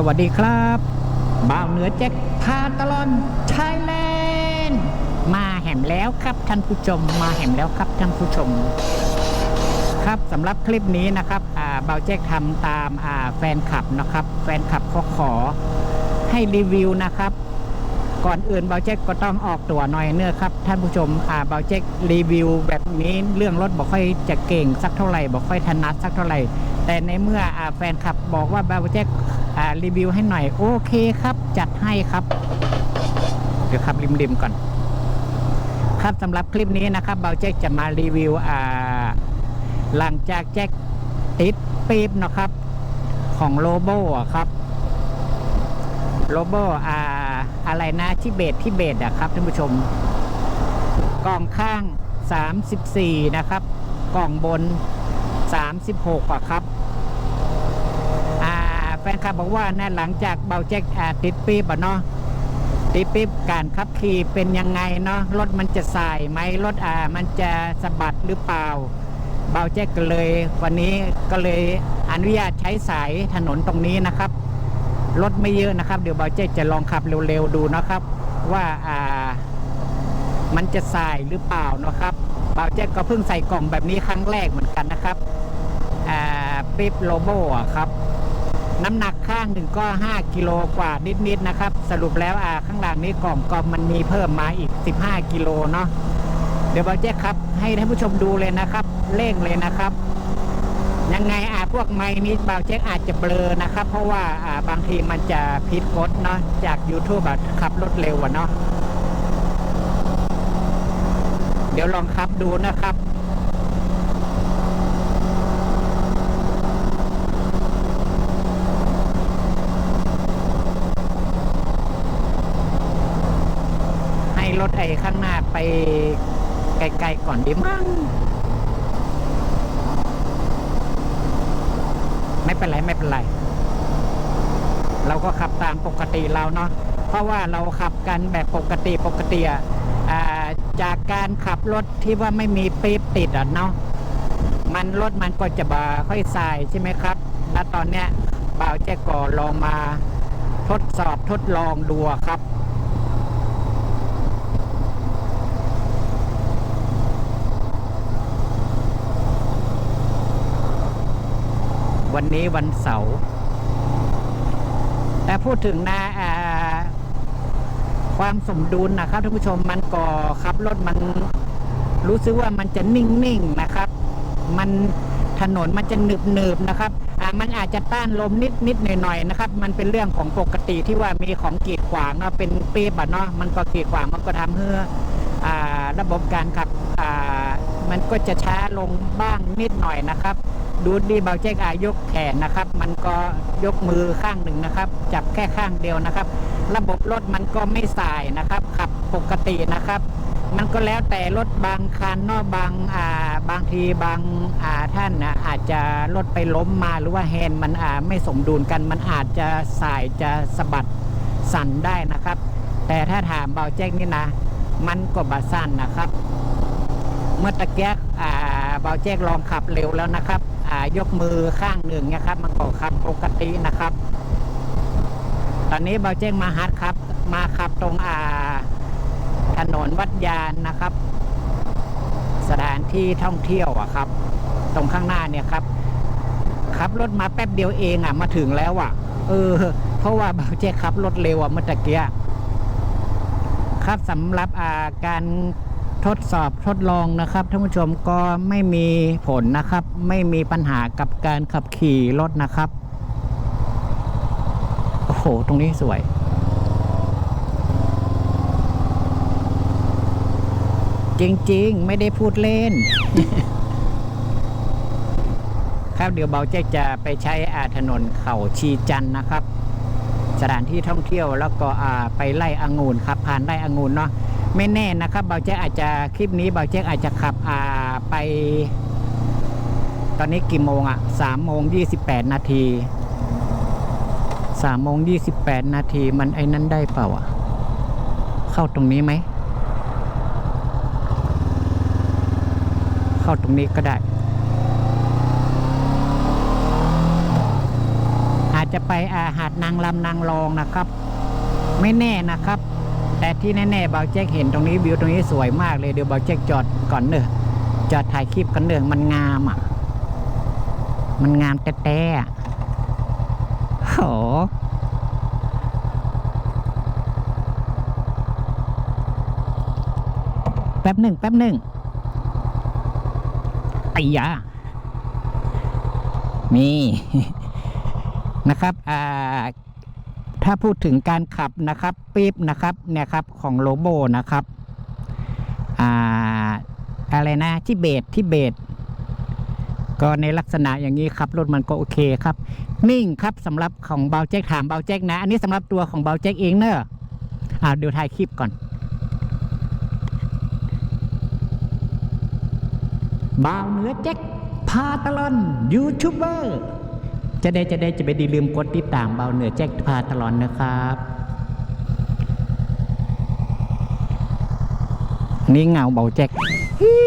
สวัสดีครับบ่าวเหนือแจ็คพาตลอนไทยแลนด์มาแหมแล้วครับท่านผู้ชม มาแหมแล้วครับท่านผู้ชม ครับสำหรับคลิปนี้นะครับบ่าวแจ็คทำตามาแฟนคลับนะครับ แฟนคลับเขาขอให้รีวิวนะครับ ก่อนอื่นเบาเจ๊กก็ต้องออกตัวหน่อยเนื้อครับ ท่านผู้ชมอ่าเบาเจ๊กรีวิวแบบนี้เรื่องรถบอกค่อยจะเก่งสักเท่าไหร่บอกค่อยถนัดสักเท่าไหร่แต่ในเมื่ออแฟนคลับบอกว่าเบาเจ๊กอ่า รีวิวให้หน่อย โอเคครับ จัดให้ครับ เดี๋ยวขับริมๆก่อน ครับสำหรับคลิปนี้นะครับเบาเจ๊กจะมารีวิวอ่าหลังจากแจ็คติดปี๊บนะครับของโลโบะครับโลโบอ่าอะไรนะที่เบตที่เบตอะครับท่านผู้ชม กล่องข้าง 34 นะครับ กล่องบน 36อะครับ คลับบอกว่านะหลังจากเบาแจ็คอ่าติดปีบอะเนาะติดปีบการขับขี่เป็นยังไงเนาะรถมันจะสายไหมรถอ่ามันจะสะบัดหรือเปล่า เบาแจ็คก็เลย วันนี้ก็เลยอนุญาตใช้สายถนนตรงนี้นะครับรถไม่เยอะนะครับ เดี๋ยวเบาเจ๊จะลองขับเร็วๆดูนะครับ ว่าอ่ามันจะสายหรือเปล่านะครับเบาเจ๊ก็เพิ่งใส่กล่องแบบนี้ครั้งแรกเหมือนกันนะครับอ่าปิ๊บโลโบครับ น้ำหนักข้างหนึ่งก็ 5 กิโลกว่านิดๆนะครับ สรุปแล้วอ่าข้างหลังนี้กล่องกล่องมันมีเพิ่มมาอีก 15 กิโลเนาะเดี๋ยวเบาเจ๊ครับให้ท่านผู้ชมดูเลยนะครับเร่งเลยนะครับ ยังไงอ่าพวกไม้นี้บางเช็คอาจจะเบลอนะครับ เพราะว่าอ่าบางทีมันจะผิดกฎเนาะจาก YouTube แบบขับรถเร็วอะเนาะเดี๋ยวลองขับดูนะครับ รถไอ้ข้างหน้าไปไกลๆก่อนดีมั้งไม่เป็นไรไม่เป็นไร เราก็ขับตามปกติเราเนาะเพราะว่าเราขับกันแบบปกติปกติอะอ่าจากการขับรถที่ว่าไม่มีปี๊บติดอะเนาะมันรถมันก็จะบาค่อยสายใช่ไหมครับ แล้วตอนเนี้ยบ่าวแจ๊กก็ลองมาทดสอบทดลองดูครับ วันนี้วันเสาร์แต่พูดถึงนะอ่าความสมดุลนะครับท่านผู้ชมมันก็ขับรถมันรู้สึกว่ามันจะนิ่งๆนะครับ มันถนนมันจะหนึบๆนนะครับ อ่ามันอาจจะต้านลมนิดนิดๆหน่อยๆนะครับ มันเป็นเรื่องของปกติที่ว่ามีของกีดขวางเนาะเป็นปีบอะเนาะมันก็กีดขวางมันก็ทำให้อ่าระบบการขับอ่ามันก็จะช้าลงบ้างนิดหน่อยนะครับ ดูดีเบาเจ๊กอายกแขนนะครับ มันก็ยกมือข้างหนึ่งนะครับ จับแค่ข้างเดียวนะครับ ระบบรถมันก็ไม่สายนะครับ ขับปกตินะครับ มันก็แล้วแต่รถบางคันนอะบางอ่าบางทีบางอ่าท่านนะอาจจะรถไปล้มมาหรือว่าแฮนด์มันอ่าไม่สมดุลกันมันอาจจะสายจะสะบัดสั่นได้นะครับ แต่ถ้าถามเบาแจ๊กนี่นะ มันก็บาสั่นนะครับ เมื่อตะเกียกอ่า เบาแจ๊กลองขับเร็วแล้วนะครับยกมือข้างหนึ่งนะครับมันก็ขับปกตินะครับ ตอนนี้เบาแจ้งมาฮัดครับ มาขับตรงอ่าถนนวัดยานนะครับ สถานที่ท่องเที่ยวอะครับ ตรงข้างหน้าเนี่ยครับขับรถมาแป๊บเดียวเองอะมาถึงแล้วอะเออ เพราะว่าเบาแจ้งขับรถเร็วอะเมื่อตะเกียครับสำหรับอ่าการ ทดสอบทดลองนะครับท่านผู้ชมก็ไม่มีผลนะครับ ไม่มีปัญหากับการขับขี่รถนะครับโอ้โหตรงนี้สวยจริง ๆ ไม่ได้พูดเล่น ครับเดี๋ยวเบาเจ๊จะไปใช้อาถนนเขาชีจันนะครับ สถานที่ท่องเที่ยวแล้วก็อาไปไล่องุ่นครับผ่านไล่องุ่นเนาะ ไม่แน่นะครับเบาเจ๊อาจจะคลิปนี้เบาเจ๊อาจจะขับอ่าไป ตอนนี้กี่โมงอะ่ะสามโมงยี่สิบแปดนาทีสามโมงยี่สิบแปดนาทีมันไอ้นั้นได้เปล่าอะ เข้าตรงนี้ไหม เข้าตรงนี้ก็ได้ อาจจะไปอาหาดนางลำนางรองนะครับ ไม่แน่นะครับ แต่ที่แน่ๆเบาแจ็คเห็นตรงนี้วิวตรงนี้สวยมากเลยเดี๋ยวเบาแจ็คจอดก่อนเนอะจอดถ่ายคลิปกันเนอะมันงามอะ มันงามแต่แต่ๆอะโหแป๊บหนึ่งแป๊บหนึ่งไอ้ยานี่นะครับอ่า ถ้าพูดถึงการขับนะครับปี๊บนะครับเนี่ยครับของโลโบนะครับอ่าอะไรนะที่เบสที่เบสก็ในลักษณะอย่างนี้ครับรถมันก็โอเคครับ นิ่งครับสำหรับของเบาแจ็คถามเบาแจ็คนะ อันนี้สำหรับตัวของเบาแจ็คเองเนอะอ่าเดี๋ยวถ่ายคลิปก่อนบ่าวเหนือแจ็คพาตลอนยูทูบเบอร์ จะได้จะได้จะไปดีลืมกดติดตามเบาเหนือแจ็คพาตลอดนะครับนี่เงาเบาแจ็คฮี่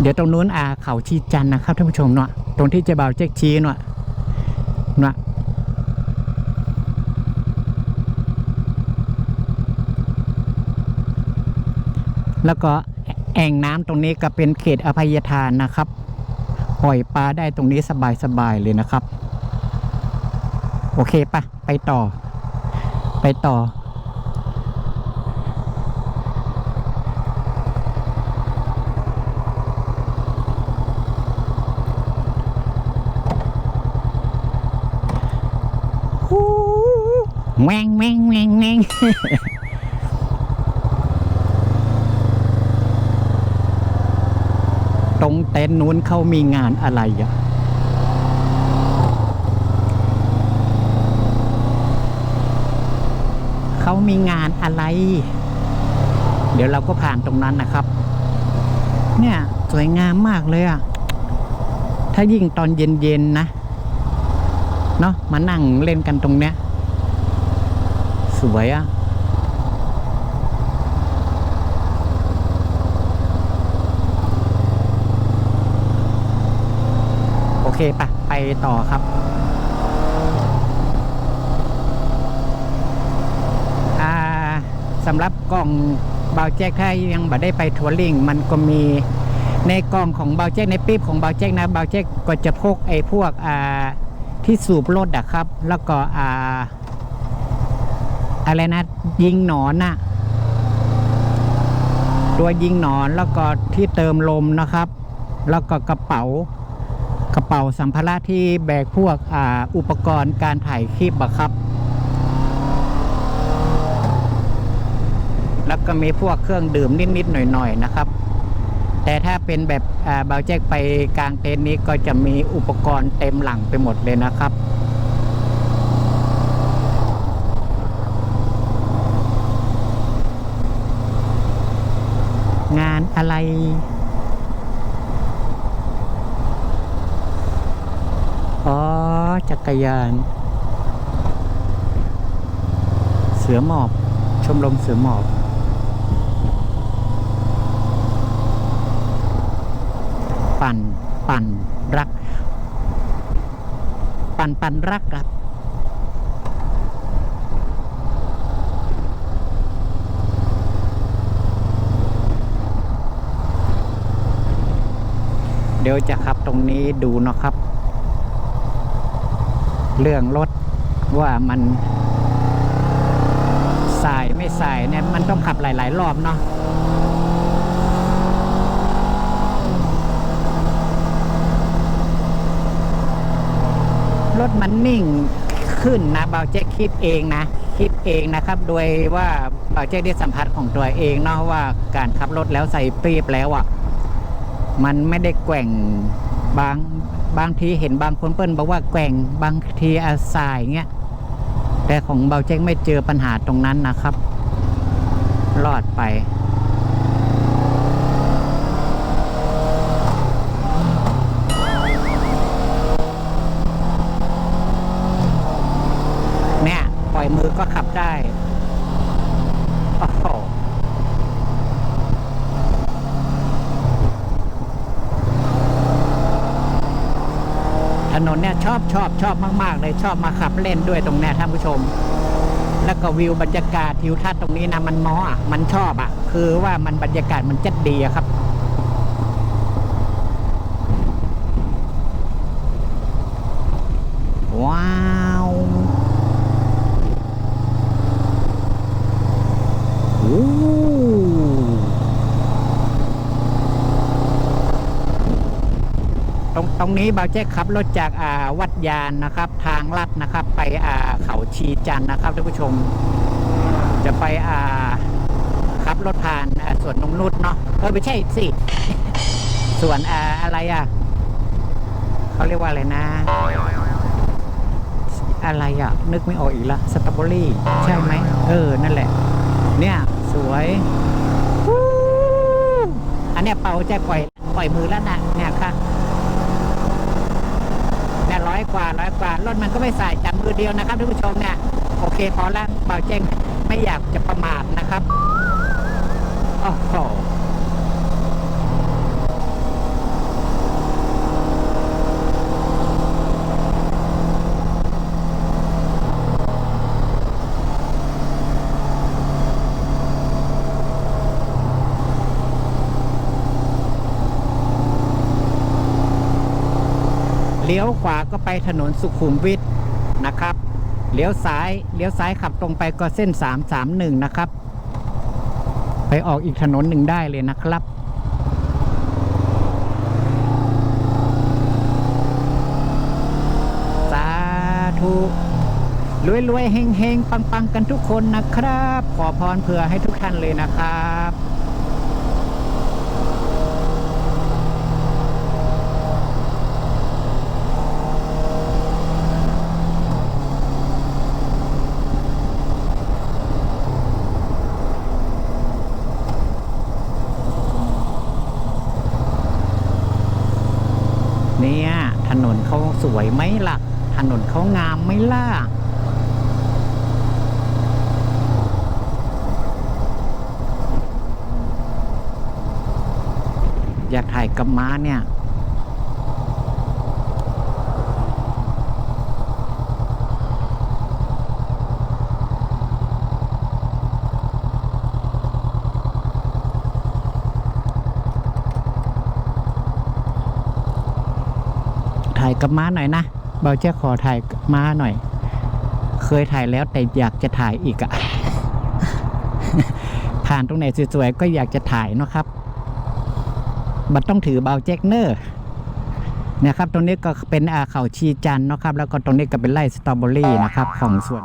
เดี๋ยวตรงนู้นอาเขาชีจันนะครับท่านผู้ชมเนาะตรงที่เจะเบาแจ็คชี้เนาะ นะแล้วก็แอ่งน้ำตรงนี้ก็เป็นเขตอภัยทานนะครับปล่อยปลาได้ตรงนี้สบายๆเลยนะครับ โอเคปะไปต่อ ไปต่อ แมงแมงแมงแมงตรงเต็นท์นู้นเขามีงานอะไรอะเขามีงานอะไร เดี๋ยวเราก็ผ่านตรงนั้นนะครับ เนี่ย สวยงามมากเลยอะ ถ้ายิ่งตอนเย็นๆนะ เนาะมานั่งเล่นกันตรงเนี้ย สวยอะโอเคปะไปต่อครับ อ่าสำหรับกล่องเบาแจ็คถ้ายังบ่ได้ไปทัวริงมันก็มีในกล่องของเบาแจ็คในปี๊บของเบาแจ็คนะเบาแจ็คก็จะพกไอ้พวกอ่าที่สูบรถอะครับ แล้วก็อ่า อะไรนะ ยิงหนอนน่ะ ตัวยิงหนอนแล้วก็ที่เติมลมนะครับ แล้วก็กระเป๋ากระเป๋าสัมภาระที่แบกพวกอ่าอุปกรณ์การถ่ายคลิปอะครับ แล้วก็มีพวกเครื่องดื่มนิดๆหน่อยๆนะครับ แต่ถ้าเป็นแบบอ่าเบาแจ็คไปกลางเต็นท์นี้ก็จะมีอุปกรณ์เต็มหลังไปหมดเลยนะครับ งาน อะไรอ๋อ จักรยาน เสือหมอบ ชมรมเสือหมอบ ปั่น ปั่นรัก ปั่นปั่นรักครับ เดี๋ยวจะขับตรงนี้ดูเนาะครับ เรื่องรถว่ามันสายไม่สายเนี่ยมันต้องขับหลาย ๆ รอบเนาะรถมันนิ่งขึ้นนะเบาแจ็คคิดเองนะ คิดเองนะครับ โดยว่าเบาแจ็คได้สัมผัสของตัวเองเนาะว่าการขับรถแล้วใส่ปีบแล้วอะ มันไม่ได้แกว่งบางบางทีเห็นบางคนเปิ้ลบอกว่าแกว่งบางทีอาสายเงี้ยแต่ของเบาเจ๊งไม่เจอปัญหาตรงนั้นนะครับ รอดไป นนเนี่ย ชอบชอบชอบมาก ๆ เลยชอบมาขับเล่นด้วยตรงเนี้ยท่านผู้ชม แล้วก็วิวบรรยากาศทิวทัศน์ตรงนี้นะมันเนาะอะมันชอบอะ คือว่ามันบรรยากาศมันจัดดีอะครับว้าวโอ้ ตรงนี้บาวแจ๊กขับรถจากอ่าวัดยานนะครับ ทางลัดนะครับ ไปอ่าเขาชีจันนะครับท่านผู้ชม จะไปอ่าขับรถผ่านอ่าสวนนงนุษเนาะเออไม่ใช่สิ สวนอ่าอะไรอะเขาเรียกว่าอะไรนะ อะไรอะ นึกไม่ออกอีกละสตรอเบอรี่ใช่ไหมเออ นั่นแหละ เนี่ย สวยอันเนี้ยเป่าใจปล่อยปล่อยมือแล้วนะเนี่ยค่ะ อยกว่าร้อยกว่ารถมันก็ไม่สายจับมือเดียวนะครับท่านผู้ชมเนี่ยโอเคพอแล้วเป่าแจ้งไม่อยากจะประมาทนะครับโอ้โห ลี้ยวขวาก็ไปถนนสุขุมวิทนะครับ เลี้ยวซ้าย เลี้ยวซ้ายขับตรงไปก็เส้น 331 นะครับ ไปออกอีกถนนหนึ่งได้เลยนะครับสาธุรวยรวยๆเฮงเฮงปังปังๆ กันทุกคนนะครับ ขอพรเผื่อให้ทุกท่านเลยนะครับ เนี่ย ถนนเขา สวยไหมล่ะ ถนนเขางามไหมล่ะอยากถ่ายกับม้าเนี่ย กับม้าหน่อยนะเบาเจ้าขอถ่ายม้าหน่อย เคยถ่ายแล้วแต่อยากจะถ่ายอีกอะผ่านตรงไหนสวยๆก็อยากจะถ่ายเนาะครับ บัดต้องถือเบาแจ็คเนอร์นี่ยครับ ตรงนี้ก็เป็นอาเขาชีจันเนาะครับ แล้วก็ตรงนี้ก็เป็นไร่สตรอเบอรี่นะครับ ของสวน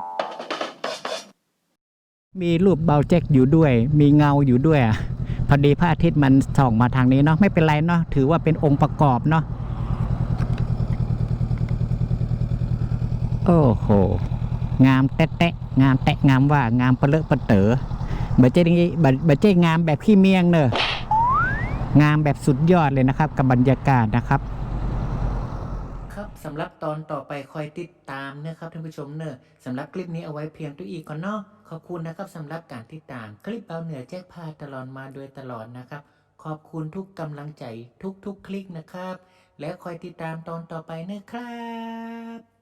มีรูปเบาแจ็คอยู่ด้วย มีเงาอยู่ด้วยพอดีพระอาทิตย์มันส่องมาทางนี้เนาะไม่เป็นไรเนาะถือว่าเป็นองค์ประกอบเนาะ โอ้โห งามแตะแตะงามแตะงามว่างามเปเลอะปะเต๋อบัจเจงบับัจเจงามแบบขี้เมียงเนอะงามแบบสุดยอดเลยนะครับ กับบรรยากาศนะครับ ครับสำหรับตอนต่อไปคอยติดตามนะครับท่านผู้ชมเนอะสำหรับคลิปนี้เอาไว้เพียงตัวอีกก่อนเนาะขอบคุณนะครับสำหรับการติดตาม คลิปเอาเหนือแจ้งพาตลอดมาโดยตลอดนะครับ ขอบคุณทุกกำลังใจทุกๆคลิกนะครับ แล้วคอยติดตามตอนต่อไปนะครับ